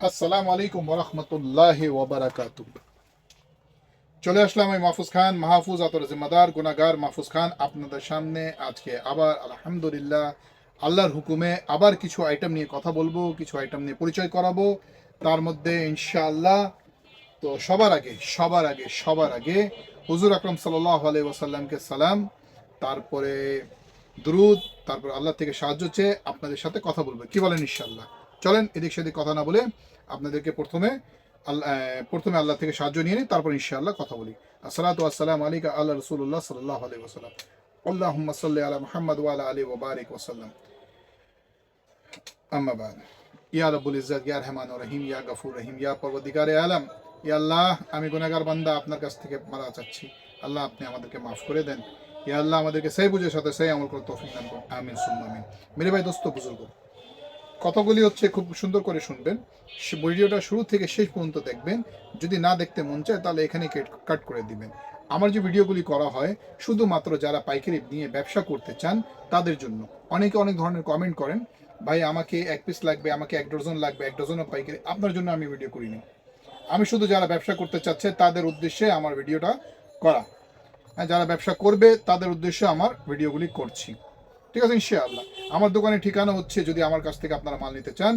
আসসালামু আলাইকুম ওরহমতুল্লাহ ওবরাকাতু চলে আসলাম আমি মাহফুজ খান, মাহফুজ আতর জিম্মাদার গুনাগার মাহফুজ খান আপনাদের সামনে আজকে আবার, আলহামদুলিল্লাহ, আল্লাহর হুকুমে আবার কিছু আইটেম নিয়ে কথা বলব, কিছু আইটেম নিয়ে পরিচয় করাবো। তার মধ্যে ইনশাআল্লাহ, তো সবার আগে সবার আগে সবার আগে হুজুর আকরম সাল্লাহ আলাই ওসাল্লামকে সালাম। তারপরে দুরুদ, তারপর আল্লাহ থেকে সাহায্য চেয়ে আপনাদের সাথে কথা বলব। কি বলেন ইনশাআল্লাহ? চলেন এদিক সেদিক কথা না বলে আপনাদেরকে প্রথমে আল্লাহ প্রথমে আল্লাহ থেকে সাহায্য নিয়ে নিই, তারপর ইনশাআল্লাহ কথা বলি। আসসালাতু আসসালাম আলাইকা আল্লাহ রসুল্লাহ সাল্লাহ আলাই ওসাল্লাম আল্লাহুম্মা সাল্লি আলা মুহাম্মদ ওয়া আলা আলি ওয়া বারিক ইয়া রব্বুল ইজ্জাত, ইয়া রহমান রহিম, ইয়া গফুর রহিম, ইয়া পরবর্তীকারে আলম। ইয়া আল্লাহ, আমি গুনাহগার বান্দা, আপনার কাছ থেকে মারা চাচ্ছি। আল্লাহ, আপনি আমাদেরকে মাফ করে দেন। ইয়া আল্লাহ, আমাদেরকে সেই বুঝের সাথে সেই আমল করে তৌফিক দান আমিন, সুম্মা আমিন। মেরে ভাই, দোস্ত, বুজুর্গ। কথাগুলি হচ্ছে খুব সুন্দর করে শুনবেন। ভিডিওটা শুরু থেকে শেষ পর্যন্ত দেখবেন। যদি না দেখতে মন চায় তাহলে এখানে কাট করে দিবেন। আমার যে ভিডিওগুলি করা হয়, শুধুমাত্র যারা পাইকারি নিয়ে ব্যবসা করতে চান, তাদের জন্য। অনেকে অনেক ধরনের কমেন্ট করেন, ভাই, আমাকে এক পিস লাগবে, আমাকে এক ডজন লাগবে, এক ডজনও পাইকারি। আপনার জন্য আমি ভিডিও করি করিনি। আমি শুধু যারা ব্যবসা করতে চাচ্ছে, তাদের উদ্দেশ্যে আমার ভিডিওটা করা। যারা ব্যবসা করবে, তাদের উদ্দেশ্যে আমার ভিডিওগুলি করছি। ঠিক আছে, ইনশাআল্লাহ। আমার দোকানের ঠিকানা হচ্ছে যদি আমার কাছ থেকে আপনারা মাল নিতে চান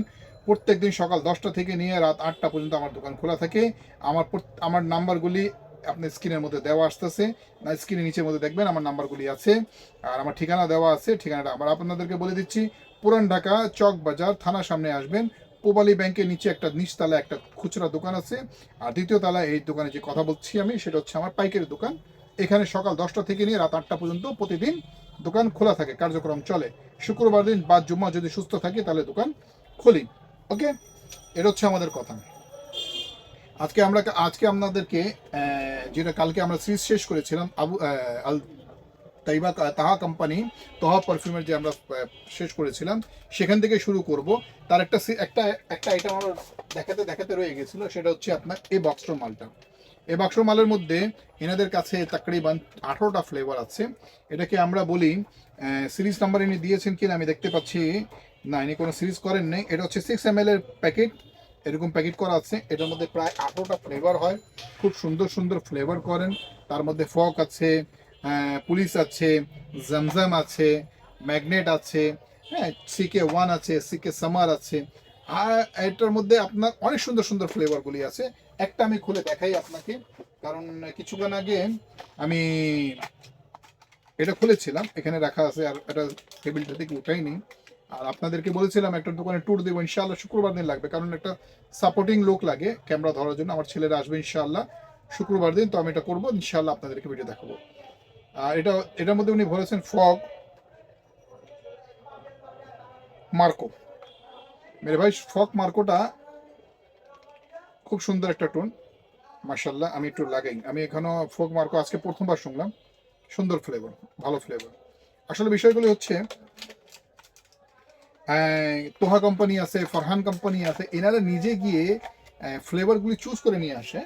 প্রত্যেক দিন সকাল দশটা থেকে নিয়ে রাত আটটা পর্যন্ত আমার দোকান খোলা থাকে। আমার আমার নাম্বারগুলি আপনার স্ক্রিনের মধ্যে দেওয়া আসতেছে। না, স্ক্রিনের নিচের মধ্যে দেখবেন আমার নাম্বারগুলি আছে। আর আমার ঠিকানা দেওয়া আছে, ঠিকানাটা আবার আপনাদেরকে বলে দিচ্ছি। পুরান ঢাকা চক বাজার থানার সামনে আসবেন। পোবালি ব্যাংকের নিচে একটা নিচতলা, একটা খুচরা দোকান আছে। আর দ্বিতীয় তলায় এই দোকানে যে কথা বলছি আমি, সেটা হচ্ছে আমার পাইকারি দোকান। এখানে সকাল দশটা থেকে নিয়ে রাত আটটা পর্যন্ত প্রতিদিন দোকান খোলা থাকে, কার্যক্রম চলে। শুক্রবার দিন বা জুম্মা যদি সুস্থ থাকে, তাহলে দোকান খুলি ওকে? এটা হচ্ছে আমাদের কথা। আজকে আমরা আজকে আপনাদেরকে যেটা কালকে আমরা সিরিজ শেষ করেছিলাম, আবু আল তাইবা তাহা কোম্পানি তহা পারফিউমের যে আমরা শেষ করেছিলাম, সেখান থেকে শুরু করব। তার একটা একটা একটা আইটেম আমার দেখাতে দেখাতে রয়ে গেছিল, সেটা হচ্ছে আপনার এই বক্সর মালটা। এই বাক্স মালের মধ্যে এনাদের কাছে তাকরিবান আঠারোটা ফ্লেভার আছে। এটাকে আমরা বলি সিরিজ নাম্বার ইনি দিয়েছেন কিনা আমি দেখতে পাচ্ছি। না, ইনি কোনো সিরিজ করেন নেই। এটা হচ্ছে সিক্স এম এর প্যাকেট এরকম প্যাকেট করা আছে। এটার মধ্যে প্রায় আঠারোটা ফ্লেভার হয়। খুব সুন্দর সুন্দর ফ্লেভার করেন। তার মধ্যে ফক আছে পুলিশ আছে, জমজম আছে ম্যাগনেট আছে হ্যাঁ সিকে ওয়ান আছে সিকে সামার আছে। আর এটার মধ্যে আপনার অনেক সুন্দর সুন্দর ফ্লেভারগুলি আছে। একটা আমি খুলে দেখাই আপনাকে, কারণ কিছুক্ষণ আগে আমি এটা খুলেছিলাম, এখানে রাখা আছে, আর এটা টেবিলটা থেকে নেই। আর আপনাদেরকে বলেছিলাম, একটা দোকানে ট্যুর দেবো, ইনশাআল্লাহ শুক্রবার দিন লাগবে, কারণ একটা সাপোর্টিং লোক লাগে ক্যামেরা ধরার জন্য, আমার ছেলেরা আসবে ইনশাআল্লাহ শুক্রবার দিন, তো আমি এটা করব, ইনশাআল্লাহ আপনাদেরকে ভিডিও দেখাবো। আর এটা, এটার মধ্যে উনি বলেছেন ফগ, মার্কো। মেরে ভাই ফক মার্কোটা খুব সুন্দর একটা টোন মার্শাল্লাহ আমি একটু লাগাই। আমি এখানেও ফোক মার্কো আজকে প্রথমবার শুনলাম। সুন্দর ফ্লেভার ভালো ফ্লেভার আসলে বিষয়গুলি হচ্ছে তোহা কোম্পানি আছে, ফরহান কোম্পানি আছে, এনারা নিজে গিয়ে ফ্লেভারগুলি চুজ করে নিয়ে আসে।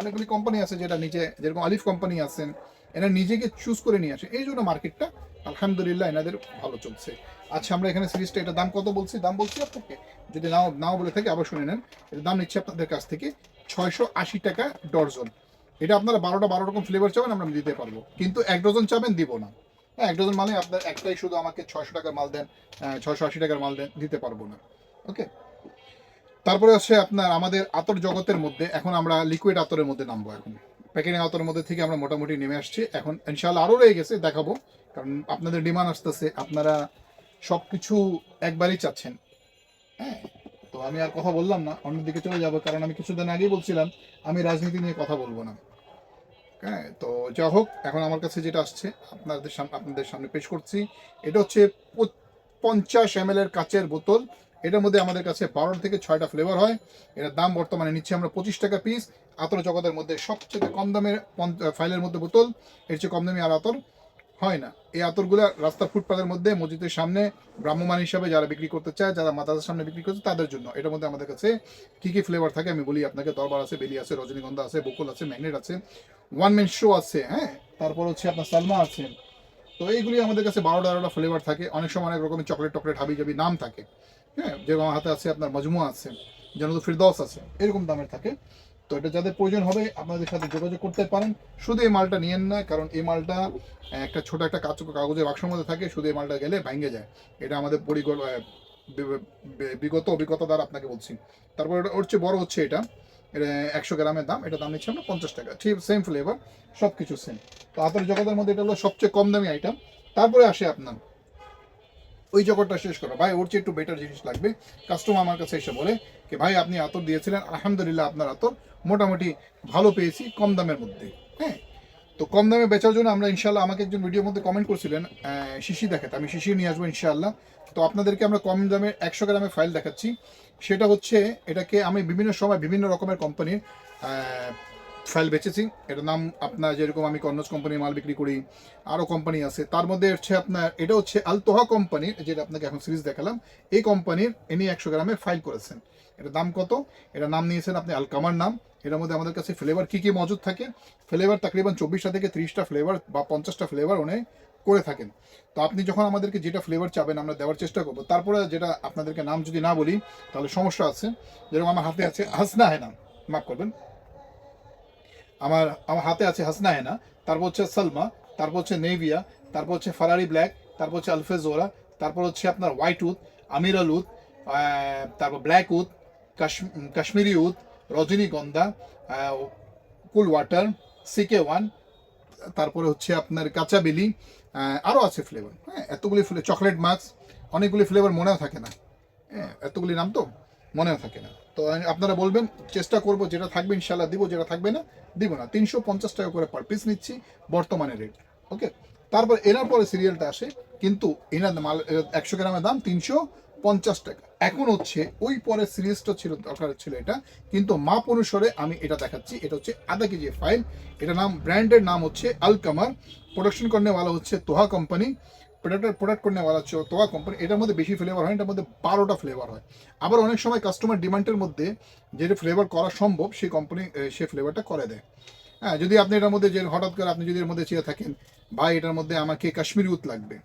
অনেকগুলি কোম্পানি আছে যেটা নিজে, যেরকম আলিফ কোম্পানি আছেন, এনারা নিজে গিয়ে চুজ করে নিয়ে আসে। এই জন্য মার্কেটটা আলহামদুলিল্লাহ, এনাদের ভালো চলছে। আচ্ছা আমরা এখানে সিরিজটা, এটা দাম কত বলছি? দাম বলছি আপনাকে? যদি নাও নাও বলে থাকে, আবার শুনে নেন। এর দাম নিচ্ছে আপনাদের কাছ থেকে ছয়শো আশি টাকা ডর্জন। এটা আপনারা বারোটা বারো রকম ফ্লেভার চাবেন, আমরা দিতে পারব। কিন্তু এক ডজন চাবেন, দিব না। হ্যাঁ এক ডজন মানে আপনার একটাই শুধু আমাকে ছয়শো টাকার মাল দেন ছয়শো আশি টাকার মাল দেন, দিতে পারব না। ওকে? তারপরে হচ্ছে আপনার আমাদের আতর জগতের মধ্যে, এখন আমরা লিকুইড আতরের মধ্যে নামবো এখন। প্যাকেটিং আতরের মধ্যে থেকে আমরা মোটামুটি নেমে আসছি। এখন ইনশাল্লাহ আরও রয়ে গেছে, দেখাবো। কারণ আপনাদের ডিমান্ড আসতেছে, আপনারা সব কিছু একবারই চাচ্ছেন। হ্যাঁ তো আমি আর কথা বললাম না, অন্যদিকে চলে যাব, কারণ আমি কিছুদিন আগেই বলছিলাম, আমি রাজনীতি নিয়ে কথা বলব না। হ্যাঁ তো যা হোক, এখন আমার কাছে যেটা আসছে, আপনাদের সামনে আপনাদের সামনে পেশ করছি, এটা হচ্ছে পঞ্চাশ এম এর কাচের বোতল। এটার মধ্যে আমাদের কাছে বারো থেকে ছয়টা ফ্লেভার হয়। এটার দাম বর্তমানে নিচ্ছি আমরা পঁচিশ টাকা পিস আতর জগতের মধ্যে সবচেয়ে কম দামের ফাইলের মধ্যে বোতল। এর চেয়ে কম দামি আর আতর। হয় না। এই আতরগুলো রাস্তার ফুটপাতের মধ্যে মসজিদের সামনে ব্রাহ্মমান হিসাবে যারা বিক্রি করতে চায়, যারা মাতাদের সামনে বিক্রি করছে, তাদের জন্য। এটার মধ্যে আমাদের কাছে কি কি ফ্লেভার থাকে আমি বলি। আপনাকে দরবার আছে, বেলি আছে, রজনীগন্ধা আছে, বকুল আছে, ম্যাগনেট আছে ওয়ান ম্যান শো আছে হ্যাঁ? তারপর হচ্ছে আপনার সালমা আছে। তো এইগুলি আমাদের কাছে বারোটা তেরোটা ফ্লেভার থাকে। অনেক সময় অনেক রকমের চকলেট টকলেট হাবি জাবি নাম থাকে হ্যাঁ? যেরকম হাতে আছে আপনার মজমুয়া আছে যেন তো ফিরদৌস আছে, এরকম দামের থাকে। তো এটা যাদের প্রয়োজন হবে, আপনাদের সাথে যোগাযোগ করতে পারেন। শুধু এই মালটা নিয়েন না, কারণ এই মালটা, একটা ছোট একটা কাজ কাগজের বাক্সের মধ্যে থাকে, শুধু এই মালটা গেলে ভেঙে যায়। এটা আমাদের পরিকল বিগত অভিজ্ঞতা দ্বারা আপনাকে বলছি। তারপর এটা ওর চেয়ে বড় হচ্ছে এটা। এটা একশো গ্রামের দাম এটা দাম নিচ্ছে আমরা পঞ্চাশ টাকা। ঠিক সেম ফ্লেভার সব কিছু সেম তো হাতের জগতের মধ্যে এটা হলো সবচেয়ে কম দামি আইটেম তারপরে আসে আপনার ওই জগৎটা শেষ করো। ভাই, ওর চেয়ে একটু বেটার জিনিস লাগবে। কাস্টমার আমার কাছে এসে বলে কি, ভাই, আপনি আতর দিয়েছিলেন। আলহামদুলিল্লাহ আপনার আতর মোটামুটি ভালো পেয়েছি কম দামের মধ্যে। হ্যাঁ? তো কম দামে বেচার জন্য আমরা ইনশাল্লাহ আমাকে একজন ভিডিওর মধ্যে কমেন্ট করছিলেন শিশি দেখাতে। আমি শিশি নিয়ে আসব ইনশাল্লাহ তো আপনাদেরকে আমরা কম দামে একশো গ্রামের ফাইল দেখাচ্ছি। সেটা হচ্ছে, এটাকে আমি বিভিন্ন সময় বিভিন্ন রকমের কোম্পানির ফাইল বেচেছি। এটার নাম আপনার যেরকম আমি কর্নস কোম্পানির মাল বিক্রি করি, আরও কোম্পানি আছে। তার মধ্যে হচ্ছে আপনার, এটা হচ্ছে আলতোহা কোম্পানির, যেটা আপনাকে এখন সিরিজ দেখালাম, এই কোম্পানির ইনি একশো গ্রামে ফাইল করেছেন। এটার দাম কত? এটা নাম নিয়েছেন আপনি আলকামার নাম। এটার মধ্যে আমাদের কাছে ফ্লেভার কী কী মজুদ থাকে? ফ্লেভার তাকরিবান চব্বিশটা থেকে ত্রিশটা ফ্লেভার বা পঞ্চাশটা ফ্লেভার উনি করে থাকেন। তো আপনি যখন আমাদেরকে যেটা ফ্লেভার চাবেন, আমরা দেওয়ার চেষ্টা করব। তারপরে যেটা আপনাদেরকে নাম যদি না বলি, তাহলে সমস্যা আছে। যেরকম আমার হাতে আছে হাসনা হেনা মাফ করবেন। আমার আমার হাতে আছে হাসনা হেনা তারপর হচ্ছে সালমা, তারপর হচ্ছে নেভিয়া, তারপর হচ্ছে ফারারি ব্ল্যাক, তারপর হচ্ছে আলফেজোরা, তারপর হচ্ছে আপনার হোয়াইট উথ আমিরাল উথ তারপর ব্ল্যাক উথ কাশ্মীরি উথ রজনীগন্ধা কুল ওয়াটার, সিকে ওয়ান, তারপরে হচ্ছে আপনার কাঁচা বেলি আরও আছে ফ্লেভার হ্যাঁ এতগুলি চকলেট মাস্ক অনেকগুলি ফ্লেভার মনেও থাকে না হ্যাঁ এতগুলি নাম তো মনেও থাকে না। তো আপনারা বলবেন, চেষ্টা করব, যেটা থাকবে ইনশাল্লাহ দিব, যেটা থাকবে না, দিব না। তিনশো পঞ্চাশ টাকা করে পার পিস নিচ্ছি, বর্তমানে রেট ওকে তারপর এনার পরে সিরিয়ালটা আসে, কিন্তু এনার মাল, একশো গ্রামের দাম তিনশো পঞ্চাশ টাকা। এখন হচ্ছে, ওই পরের সিরিজটা ছিল, দরকার ছিল এটা, কিন্তু মাপ অনুসারে আমি এটা দেখাচ্ছি। এটা হচ্ছে আধা কেজি ফাইল এটা নাম ব্র্যান্ডের নাম হচ্ছে আলকামার প্রোডাকশন করনে वाला হচ্ছে তোহা কোম্পানি প্রোডাক্টের প্রোডাক্ট করে वाला হচ্ছে তোহা কোম্পানি এটার মধ্যে বেশি ফ্লেভার হয় এটার মধ্যে বারোটা ফ্লেভার হয়। আবার অনেক সময় কাস্টমার ডিমান্ডের মধ্যে যেটা ফ্লেভার করা সম্ভব সেই কোম্পানি সে ফ্লেভারটা করে দেয়। হ্যাঁ যদি আপনি এটার মধ্যে যে হঠাৎ করে আপনি যদি এর মধ্যে চেয়ে থাকেন, ভাই, এটার মধ্যে আমাকে কাশ্মীরি উত লাগবে।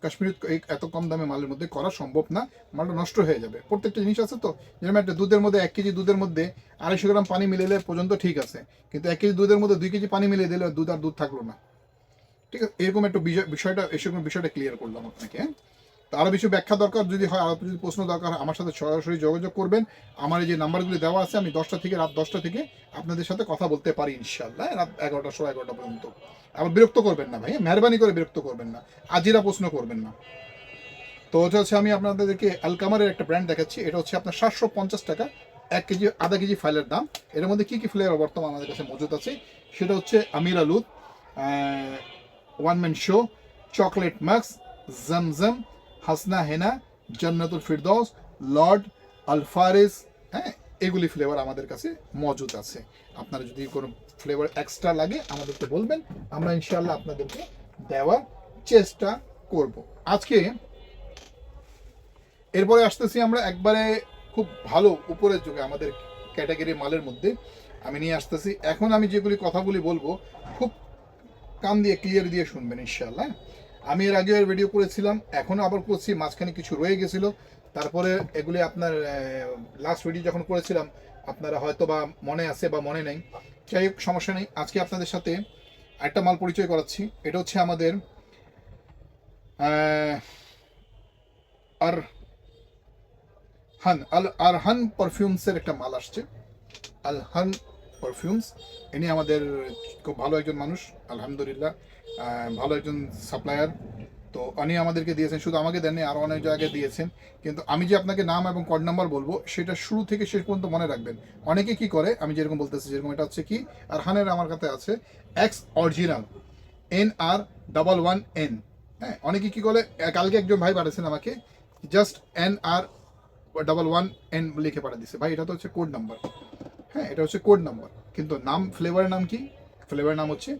কাশ্মীরি এত কম দামে মালের মধ্যে করা সম্ভব না, মালটা নষ্ট হয়ে যাবে। প্রত্যেকটা জিনিস আছে তো? যেরকম একটা দুধের মধ্যে এক কেজি দুধের মধ্যে আড়াইশো গ্রাম পানি মিলে পর্যন্ত ঠিক আছে। কিন্তু এক কেজি দুধের মধ্যে দুই কেজি পানি মিলিয়ে দিলে দুধ আর দুধ থাকল না। ঠিক আছে, এরকম একটু বিষয়- বিষয়টা এসব বিষয়টা ক্লিয়ার করলাম আপনাকে হ্যাঁ? আরও কিছু ব্যাখ্যা দরকার যদি হয় আরও যদি প্রশ্ন দরকার হয়, আমার সাথে সরাসরি যোগাযোগ করবেন। আমার এই যে নাম্বারগুলি দেওয়া আছে, আমি দশটা থেকে, রাত দশটা থেকে আপনাদের সাথে কথা বলতে পারি ইনশাল্লাহ রাত এগারোটা সোয়া এগারোটা পর্যন্ত। আবার বিরক্ত করবেন না ভাই হ্যাঁ? মেহরবানি করে বিরক্ত করবেন না। আজিরা প্রশ্ন করবেন না। তো ওটা হচ্ছে আমি আপনাদেরকে আলকামারের একটা ব্র্যান্ড দেখাচ্ছি। এটা হচ্ছে আপনার সাতশো পঞ্চাশ টাকা, এক কেজি, আধা কেজি ফাইলের দাম। এর মধ্যে কী কী ফ্লেভার বর্তমান আমাদের কাছে মজুদ আছে? সেটা হচ্ছে আমির আলুদ ওয়ান ম্যান শো চকলেট মাক্স জমজম হাসনা হেনা জান্নাতুল ফিরদৌস লর্ড আলফারেস হ্যাঁ এগুলি ফ্লেভার আমাদের কাছে মজুদ আছে। আপনারা যদি কোনো ফ্লেভার এক্সট্রা লাগে, আমাদেরকে বলবেন, আমরা ইনশাল্লাহ আপনাদেরকে দেওয়ার চেষ্টা করব। আজকে এরপরে আসতেছি আমরা একবারে খুব ভালো উপরের যুগে, আমাদের ক্যাটাগরি মালের মধ্যে। আমি নিয়ে আসতেছি। এখন আমি যেগুলি কথাগুলি বলব, খুব কান দিয়ে ক্লিয়ার দিয়ে শুনবেন ইনশাল্লাহ আমি এর আগে ভিডিও করেছিলাম, এখনও আবার করছি, মাঝখানে কিছু রয়ে গেছিল। তারপরে এগুলি আপনার লাস্ট ভিডিও যখন করেছিলাম, আপনারা হয়তো বা মনে আছে বা মনে নেই। যাই হোক, সমস্যা নেই। আজকে আপনাদের সাথে একটা মাল পরিচয় করাচ্ছি। এটা হচ্ছে আমাদের আর, হান, আল, আরহান পারফিউমসের একটা মাল আসছে। আলহান পারফিউমস ইনি আমাদের খুব ভালো একজন মানুষ, আলহামদুলিল্লাহ। ভালো একজন সাপ্লায়ার তো উনি আমাদেরকে দিয়েছেন, শুধু আমাকে দেননি আরও অনেক জায়গায় দিয়েছেন। কিন্তু আমি যে আপনাকে নাম এবং কোড নাম্বার বলব, সেটা শুরু থেকে শেষ পর্যন্ত মনে রাখবেন। অনেকে কি করে, আমি যেরকম বলতেছি যেরকম এটা হচ্ছে কি আর হানের আমার কাছে আছে X original N R double one N হ্যাঁ অনেকে কি করে কালকে একজন ভাই পাঠিয়েছেন আমাকে just N R double one N লিখে পাঠিয়ে দিচ্ছে ভাই, এটা তো হচ্ছে কোড নাম্বার হ্যাঁ এটা হচ্ছে কোড নাম্বার কিন্তু নাম ফ্লেভারের নাম কি? ফ্লেভারের নাম হচ্ছে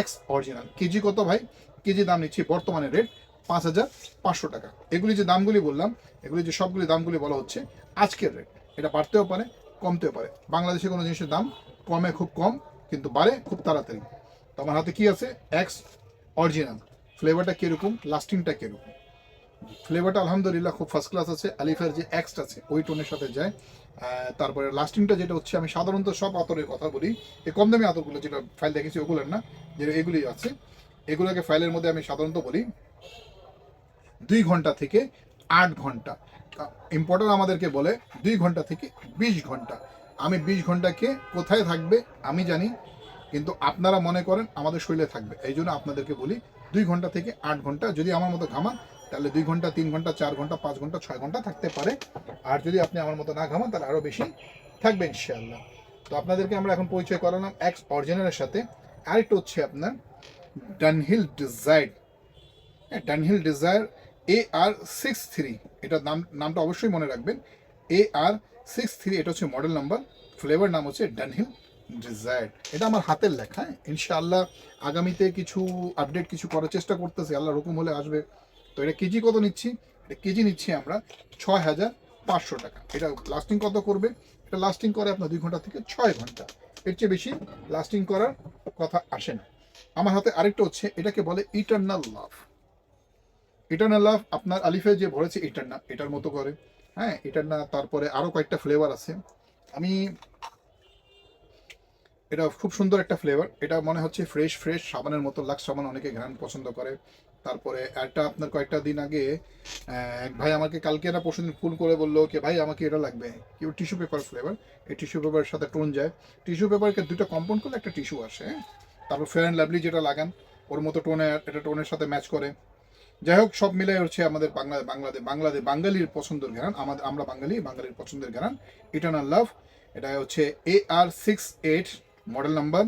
এক্স অরিজিনাল কেজি কত ভাই? কেজি দাম নিচ্ছি বর্তমানে রেট পাঁচ হাজার পাঁচশো টাকা। এগুলি যে দামগুলি বললাম, এগুলি যে সবগুলি দামগুলি বলা হচ্ছে, আজকের রেট এটা বাড়তেও পারে, কমতেও পারে। বাংলাদেশে কোনো জিনিসের দাম কমে খুব কম, কিন্তু বাড়ে খুব তাড়াতাড়ি। তো আমার হাতে কি আছে? এক্স অরিজিনাল ফ্লেভারটা কীরকম? লাস্টিংটা কীরকম? ফ্লেভারটা আলহামদুলিল্লাহ খুব ফার্স্ট ক্লাস আছে, আলিফের যে এক্সট আছে, ওই টোনের সাথে যায়। তারপরে লাস্টিংটা যেটা হচ্ছে, আমি সাধারণত সব আতরের কথা বলি। এই কম দামি আতরগুলো যেটা ফাইল দেখেছি, ওগুলোর না, যে এগুলি আছে। এগুলোকে ফাইলের মধ্যে আমি সাধারণত বলি দুই ঘণ্টা থেকে আট ঘণ্টা। ইম্পর্টার আমাদেরকে বলে দুই ঘণ্টা থেকে বিশ ঘণ্টা। আমি বিশ ঘন্টাকে কোথায় থাকবে, আমি জানি, কিন্তু আপনারা মনে করেন আমাদের শরীরে থাকবে। এই জন্য আপনাদেরকে বলি দুই ঘণ্টা থেকে আট ঘণ্টা, যদি আমার মতো ঘামান তাহলে দুই ঘণ্টা, তিন ঘণ্টা, চার ঘণ্টা, পাঁচ ঘণ্টা, ছয় ঘণ্টা থাকতে পারে। আর যদি আপনি আমার মতো না ঘামান, তাহলে আরও বেশি থাকবে ইনশাআল্লাহ। তো আপনাদেরকে আমরা এখন পরিচয় করালাম এক্স অরিজিনালের সাথে। আরেকটা হচ্ছে আপনার Dunhill ডিজাইড Dunhill desire A R six three এটার নাম, নামটা অবশ্যই মনে রাখবেন। এ আর সিক্স থ্রি এটা হচ্ছে মডেল নাম্বার ফ্লেভার নাম হচ্ছে ডানহিল ডিজায়ার এটা আমার হাতের লেখা হ্যাঁ? ইনশাআল্লাহ আগামীতে কিছু আপডেট কিছু করার চেষ্টা করতেছি। আল্লাহ রকম হলে আসবে। তো এটা কেজি কত নিচ্ছি? এটা কেজি নিচ্ছি আমরা ছয় হাজার পাঁচশো টাকা। এটা লাস্টিং কত করবে? এটা লাস্টিং করে আপনার দুই ঘণ্টা থেকে ছয় ঘণ্টা। এর চেয়ে বেশি লাস্টিং করার কথা আসে না। আমার হাতে আরেকটা হচ্ছে, এটাকে বলে ইটার্নাল লাভ ইটার্নাল লাভ আপনার আলিফে যে ভরেছে ইটার্না এটার মতো করে। হ্যাঁ ইটার্না তারপরে আরও কয়েকটা ফ্লেভার আছে। আমি, এটা খুব সুন্দর একটা ফ্লেভার এটা মনে হচ্ছে ফ্রেশ ফ্রেশ সাবানের মতো, লাক্স সাবান অনেকে ঘ্রাণ পছন্দ করে। তারপরে একটা আপনার কয়েকটা দিন আগে এক ভাই আমাকে কালকে না পরশু দিন ফোন করে বলল কি, ভাই, আমাকে এটা লাগবে, কেউ টিস্যু পেপার ফ্লেভার এই টিস্যু পেপারের সাথে টোন যায়। টিস্যু পেপারকে দুটো কম্পাউন্ড করলে একটা টিস্যু আসে হ্যাঁ? তারপর ফেয়ার অ্যান্ড লাভলি যেটা লাগান, ওর মতো টোনে এটা টোনের সাথে ম্যাচ করে। যাই হোক, সব মিলে হচ্ছে আমাদের বাংলা বাংলাদেশ বাংলাদেশ বাঙালির পছন্দের ঘেরান আমাদের, আমরা বাঙালি, বাঙালির পছন্দের ঘেরান ইটার্নাল লাভ এটা হচ্ছে A R six eight model number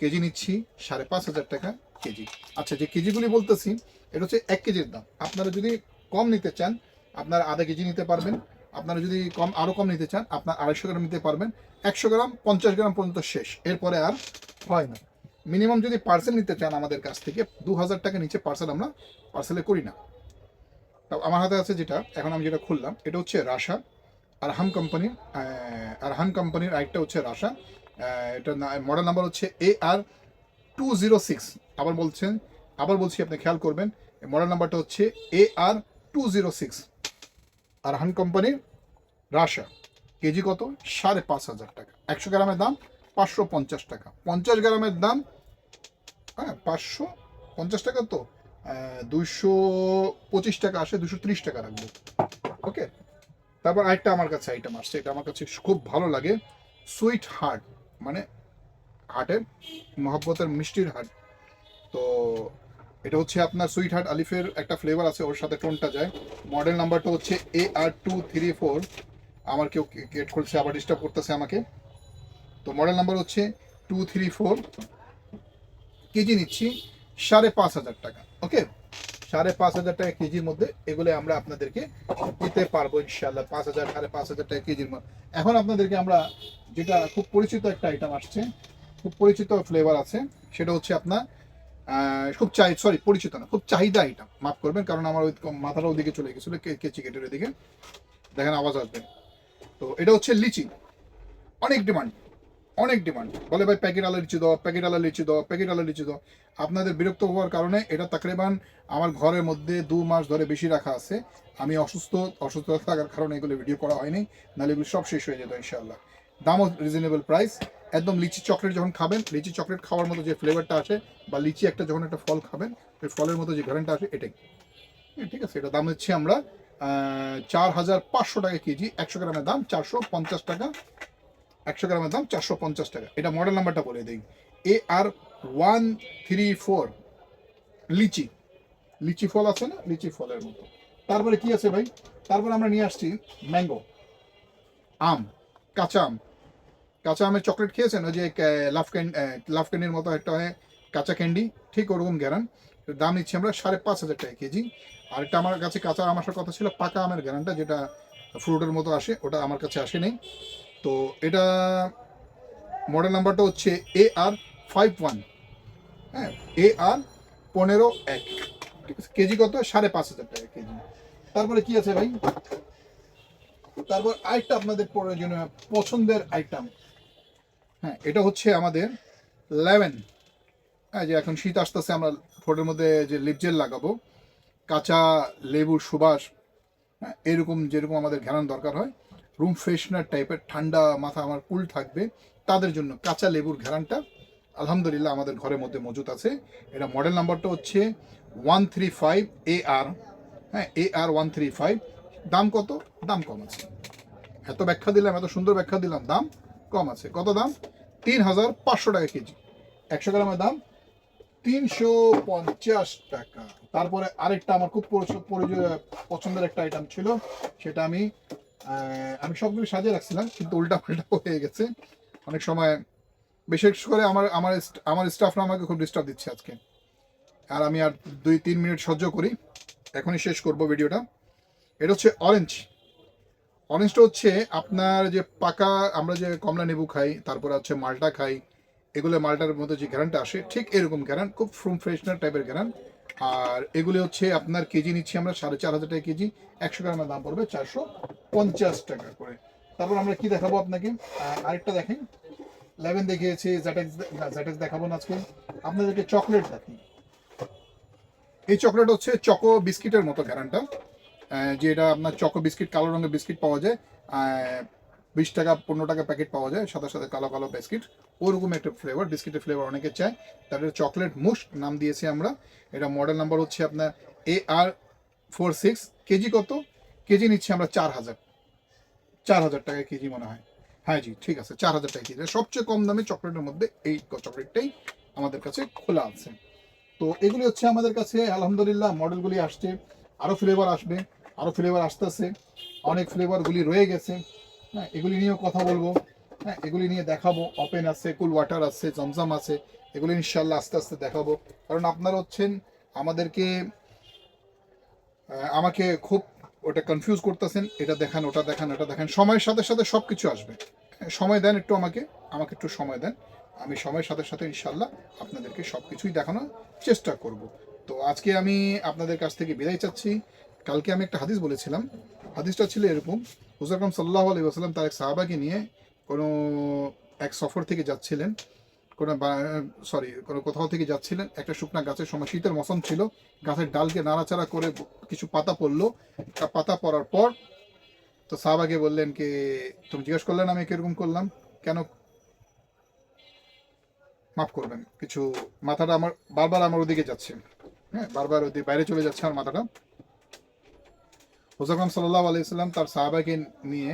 KG নিচ্ছি সাড়ে পাঁচ হাজার টাকা কেজি। আচ্ছা যে কেজিগুলি বলতেছি এটা হচ্ছে এক কেজির দাম। আপনারা যদি কম নিতে চান, আপনারা আধা কেজি নিতে পারবেন। আপনারা যদি কম আরও কম নিতে চান, আপনার আড়াইশো গ্রাম নিতে পারবেন। একশো গ্রাম, পঞ্চাশ গ্রাম পর্যন্ত শেষ। এরপরে আর হয় না। মিনিমাম যদি পার্সেল নিতে চান আমাদের কাছ থেকে, দু হাজার টাকা নিচে পার্সেল আমরা পার্সেলে করি না। আমার হাতে আছে যেটা, এখন আমি যেটা খুললাম, এটা হচ্ছে রাশা আরহাম কোম্পানির আরহান কোম্পানির আরেকটা হচ্ছে রাশা এটা মডেল নাম্বার হচ্ছে A R two zero six আবার বলছেন আবার বলছি, আপনি খেয়াল করবেন মডেল নাম্বারটা হচ্ছে A R two zero six Arhan কোম্পানির রাশা কেজি কত? সাড়ে পাঁচ হাজার টাকা। একশো গ্রামের দাম পাঁচশো পঞ্চাশ টাকা। পঞ্চাশ গ্রামের দাম হ্যাঁ পাঁচশো পঞ্চাশ টাকা তো দুইশো পঁচিশ টাকা আসে দুশো ত্রিশ টাকা রাখব ওকে? তারপর আরেকটা আমার কাছে আইটেম আসছে, এটা আমার কাছে খুব ভালো লাগে। সুইট হার্ট মানে হার্টের মহব্বতের মিষ্টির হার্ট। তো এটা হচ্ছে আপনার সুইট হার্ট আলিফের একটা ফ্লেভার আছে, ওর সাথে টোনটা যায়। মডেল নাম্বারটা হচ্ছে A R two three four আমার কেউ গেট খুলছে, আবার ডিস্টার্ব করতেছে আমাকে। তো মডেল নাম্বার হচ্ছে টু থ্রি ফোর কেজি নিচ্ছি সাড়ে পাঁচ হাজার টাকা ওকে সাড়ে পাঁচ হাজার টাকা কেজির মধ্যে এগুলো আমরা আপনাদেরকে দিতে পারব ইনশাল্লাহ পাঁচ হাজার, সাড়ে পাঁচ হাজার টাকা কেজির মধ্যে। এখন আপনাদেরকে আমরা যেটা খুব পরিচিত একটা আইটেম আসছে, খুব পরিচিত ফ্লেভার আছে, সেটা হচ্ছে আপনার খুব চাই সরি পরিচিত না, খুব চাহিদা আইটেম মাফ করবেন, কারণ আমার ওই মাথাটা ওদিকে চলে গেছিল কেচি কেটের ওদিকে দেখেন আওয়াজ আসবে। তো এটা হচ্ছে লিচি। অনেক ডিমান্ড অনেক ডিমান্ড বলে ভাই প্যাকেট আলা লিচি দাও প্যাকেট আলা লিচি দাও প্যাকেট আলা লিচি দাও। আপনাদের বিরক্ত হওয়ার কারণে এটা তাকরিবান আমার ঘরের মধ্যে দু মাস ধরে বেশি রাখা আছে। আমি অসুস্থ অসুস্থ থাকার কারণে এগুলো ভিডিও করা হয়নি, নাহলে এগুলো সব শেষ হয়ে যেত ইনশাল্লাহ দামও রিজনেবল প্রাইস একদম লিচি চকলেট যখন খাবেন লিচি চকলেট খাওয়ার মতো যে ফ্লেভারটা আসে বা লিচি একটা যখন একটা ফল খাবেন ওই ফলের মতো যে ভ্যারেন্টটা আসে এটাই। হ্যাঁ, ঠিক আছে এটা দাম হচ্ছে আমরা চার হাজার পাঁচশো টাকা কেজি একশো গ্রামের দাম চারশো পঞ্চাশ টাকা একশো গ্রামের দাম চারশো পঞ্চাশ টাকা। এটা মডেল নাম্বারটা বলে দিই। A R one three four লিচি। লিচি ফল আছে না? লিচি ফলের মতো। তারপরে কি আছে ভাই? তারপরে আমরা নিয়ে আসছি ম্যাঙ্গো আম কাঁচা আম। কাঁচা আমের চকলেট খেয়েছেন? ওই যে লাভ ক্যান্ডি লাভ ক্যান্ডির মতো একটা হয়, কাঁচা ক্যান্ডি ঠিক ওরকম গ্যারান। দাম নিচ্ছি আমরা সাড়ে পাঁচ হাজার টাকা কেজি। আর একটা আমার কাছে কাঁচা আম আসার কথা ছিল, পাকা আমের গ্যারানটা, যেটা ফ্রুটের মতো আসে, ওটা আমার কাছে আসেনি তো এটা মডেল নাম্বারটা হচ্ছে এ আর ফাইভ ওয়ান হ্যাঁ এ আর পনেরো এক। ঠিক আছে, কেজি কত? সাড়ে পাঁচ হাজার টাকা কেজি। তারপরে কি আছে ভাই? তারপর আরেকটা আপনাদের প্রয়োজনীয়, পছন্দের আইটেম হ্যাঁ এটা হচ্ছে আমাদের লেভেন হ্যাঁ যে এখন শীত আসতেছে, আমরা ঠোঁটের মধ্যে যে লিপ জেল লাগাবো, কাঁচা লেবুর সুবাস হ্যাঁ এরকম যেরকম আমাদের ঘ্রাণ দরকার হয় রুম ফ্রেশনার টাইপের ঠান্ডা মাথা আমার কুল থাকবে, তাদের জন্য কাঁচা লেবুর ঘ্রাণটা আলহামদুলিল্লাহ আমাদের ঘরের মধ্যে মজুদ আছে। এটা মডেল নাম্বারটা হচ্ছে one three five A R হ্যাঁ A R one three five দাম কত? দাম কম আছে। এত ব্যাখ্যা দিলাম, এত সুন্দর ব্যাখ্যা দিলাম, দাম কম আছে। কত দাম? তিন হাজার পাঁচশো টাকা কেজি। একশো গ্রামের দাম তিনশো পঞ্চাশ টাকা। তারপরে আরেকটা আমার খুব পছন্দের একটা আইটেম ছিল। সেটা আমি আমি সবগুলো সাজিয়ে রাখছিলাম, কিন্তু উল্টা পাল্টা হয়ে গেছে। অনেক সময় বিশেষ করে আমার আমার আমার স্টাফরা আমাকে খুব ডিস্টার্ব দিচ্ছে আজকে। আর আমি আর দুই তিন মিনিট সহ্য করি। এখনই শেষ করব ভিডিওটা এটা হচ্ছে অরেঞ্জ অরেঞ্জটা হচ্ছে, আপনার যে পাকা আমরা যে কমলা লেবু খাই, তারপরে হচ্ছে মালটা খাই, এগুলো মালটার মধ্যে যে গ্যারানটা আসে, ঠিক এরকম গ্যারান খুব ফ্রুম ফ্রেশনার টাইপের গ্যারান আর এগুলি হচ্ছে আপনার কেজি নিচ্ছি আমরা সাড়ে চার হাজার টাকা কেজি, একশো গ্রামের দাম পড়বে চারশো পঞ্চাশ টাকা করে। তারপর আমরা কি দেখাবো আপনাকে? আরেকটা দেখেন। লেভেন দেখিয়েছি জ্যাটেক্স দেখাবো না আজকে। আপনাদেরকে চকলেট দেখি এই চকলেট হচ্ছে চকো বিস্কিটের মতো গ্যারানটা যে এটা আপনার চকো বিস্কিট, কালো রঙের বিস্কিট পাওয়া যায় বিশ টাকা, পনেরো টাকা প্যাকেট পাওয়া যায় সাথে সাথে কালো কালো বিস্কিট। ওরকম একটা ফ্লেভার বিস্কিটের ফ্লেভার অনেকে চায়। তাদের চকলেট মুশ নাম দিয়েছি আমরা। এটা মডেল নাম্বার হচ্ছে আপনার A R four six KG কত? কেজি নিচ্ছি আমরা চার হাজার। চার হাজার টাকা কেজি মনে হয়। হ্যাঁ জি, ঠিক আছে, চার হাজার টাকা কেজি। সবচেয়ে কম দামে চকলেটের মধ্যে এই চকলেটটাই আমাদের কাছে খোলা আছে। তো এগুলি হচ্ছে আমাদের কাছে, আলহামদুলিল্লাহ মডেলগুলি আসছে আরও ফ্লেভার আসবে। আরও ফ্লেভার আসতেছে। অনেক ফ্লেভারগুলি রয়ে গেছে। হ্যাঁ এগুলি নিয়েও কথা বলব। হ্যাঁ এগুলি নিয়ে দেখাবো। ওপেন আছে কুল ওয়াটার আছে জমজম আছে। এগুলি ইনশাল্লাহ আস্তে আস্তে দেখাবো। কারণ আপনারা হচ্ছেন আমাদেরকে আমাকে খুব ওটা কনফিউজ করতেছেন। এটা দেখান ওটা দেখান ওটা দেখান। সময়ের সাথে সাথে সব কিছু আসবে। হ্যাঁ, সময় দেন একটু আমাকে। আমাকে একটু সময় দেন। আমি সময়ের সাথে সাথে ইনশাল্লাহ আপনাদেরকে সব কিছুই দেখানোর চেষ্টা করব। তো আজকে আমি আপনাদের কাছ থেকে বিদায় চাচ্ছি। কালকে আমি একটা হাদিস বলেছিলাম। হাদিসটা ছিল এরকম হুজাকরম সাল্লাহ আলী ওসালাম তার এক সাহাবাকে নিয়ে কোনো এক সফর থেকে যাচ্ছিলেন, কোনো সরি কোনো কোথাও থেকে যাচ্ছিলেন, একটা শুকনা গাছের সময়, শীতের মৌসুম ছিল, গাছের ডালকে নাড়াচাড়া করে কিছু পাতা পড়ল, তা পাতা পড়ার পর তো সাহাবাকে বললেন কি, তুমি জিজ্ঞেস করলেন, আমি কীরকম করলাম? কেন? মাফ করবেন, কিছু মাথাটা আমার, বারবার আমার ওদিকে যাচ্ছে। হ্যাঁ বারবার ওদিকে, বাইরে চলে যাচ্ছে আমার মাথাটা। হোসাকরাম সাল্লাহ আলাইসাল্লাম তার সাহাবাকে নিয়ে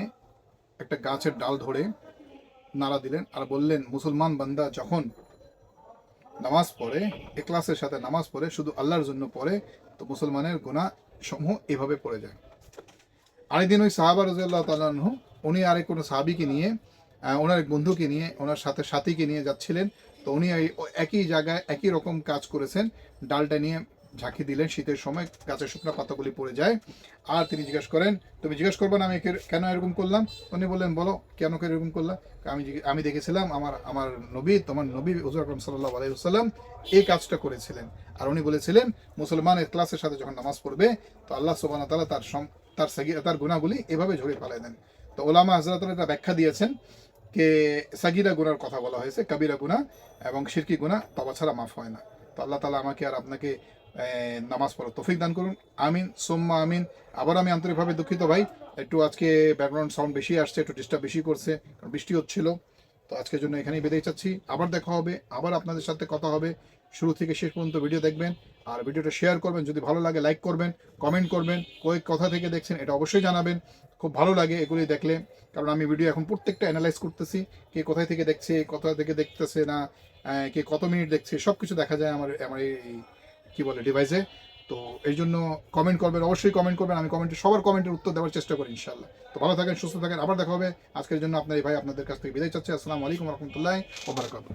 একটা গাছের ডাল ধরে নাড়া দিলেন আর বললেন, মুসলমান বান্দা যখন নামাজ পড়ে এক্লাসের সাথে নামাজ পড়ে, শুধু আল্লাহর জন্য পড়ে, তো মুসলমানের গুণা সমূহ এভাবে পড়ে যায়। আরেকদিন ওই সাহাবা রাজিয়াল্লাহ তালাহ উনি আরেক কোনো সাহাবিকে নিয়ে ওনার এক বন্ধুকে নিয়ে, ওনার সাথে সাথীকে নিয়ে যাচ্ছিলেন। তো উনি একই জায়গায় একই রকম কাজ করেছেন, ডালটা নিয়ে ঝাঁকি দিলেন শীতের সময়, গাছের শুকনো পাতাগুলি পড়ে যায়। আর তিনি জিজ্ঞেস করেন, তুমি জিজ্ঞেস করবেন আমি কেন এরকম করলাম? উনি বললেন, বলো, কেন করে এরকম করলাম? আমি আমি দেখেছিলাম আমার আমার নবী, তোমার নবী হুজুর আকরম সাল্লাহ আলাইসাল্লাম এই কাজটা করেছিলেন। আর উনি বলেছিলেন, মুসলমান ক্লাসের সাথে যখন নামাজ পড়বে, তো আল্লাহ সুবান তালা তার তার সাগি- তার গুণাগুলি এভাবে ঝরে ফেলে দেন। তো ওলামা হাজরাতুল এটা ব্যাখ্যা দিয়েছেন কে সাগিরা গুনার কথা বলা হয়েছে, কাবিরা গুনা এবং শিরকি গুনা তবা ছাড়া মাফ হয় না। তো আল্লাহ তালা আমাকে আর আপনাকে নামাজ পড়ার তৌফিক দান করুন। আমিন, সোম্মা আমিন। আবার আমি আন্তরিকভাবে দুঃখিত ভাই, একটু আজকে ব্যাকগ্রাউন্ড সাউন্ড বেশি আসছে, একটু ডিস্টার্ব বেশি করছে, কারণ বৃষ্টি হচ্ছিল। তো আজকের জন্য এখানেই বেঁধে চাচ্ছি। আবার দেখা হবে, আবার আপনাদের সাথে কথা হবে। শুরু থেকে শেষ পর্যন্ত ভিডিও দেখবেন। আর ভিডিওটা শেয়ার করবেন। যদি ভালো লাগে লাইক করবেন কমেন্ট করবেন। কয়েক কথা থেকে দেখছেন, এটা অবশ্যই জানাবেন। খুব ভালো লাগে এগুলি দেখলে। কারণ আমি ভিডিও এখন প্রত্যেকটা অ্যানালাইজ করতেছি। কে কোথায় থেকে দেখছে, কোথা থেকে দেখতেছে না কে কত মিনিট দেখছে সব কিছু দেখা যায় আমার আমার এই কি বলে ডিভাইসে তো এই জন্য কমেন্ট করবেন, অবশ্যই কমেন্ট করবেন। আমি কমেন্টে সবার কমেন্টের উত্তর দেওয়ার চেষ্টা করি ইনশাল্লাহ তো ভালো থাকেন, সুস্থ থাকেন। আবার দেখা হবে। আজকের জন্য আপনার এই ভাই আপনাদের কাছ থেকে বিদায় চাচ্ছি। আসসালামু আলাইকুম রহমতুল্লাহ ওবরাকাতুহ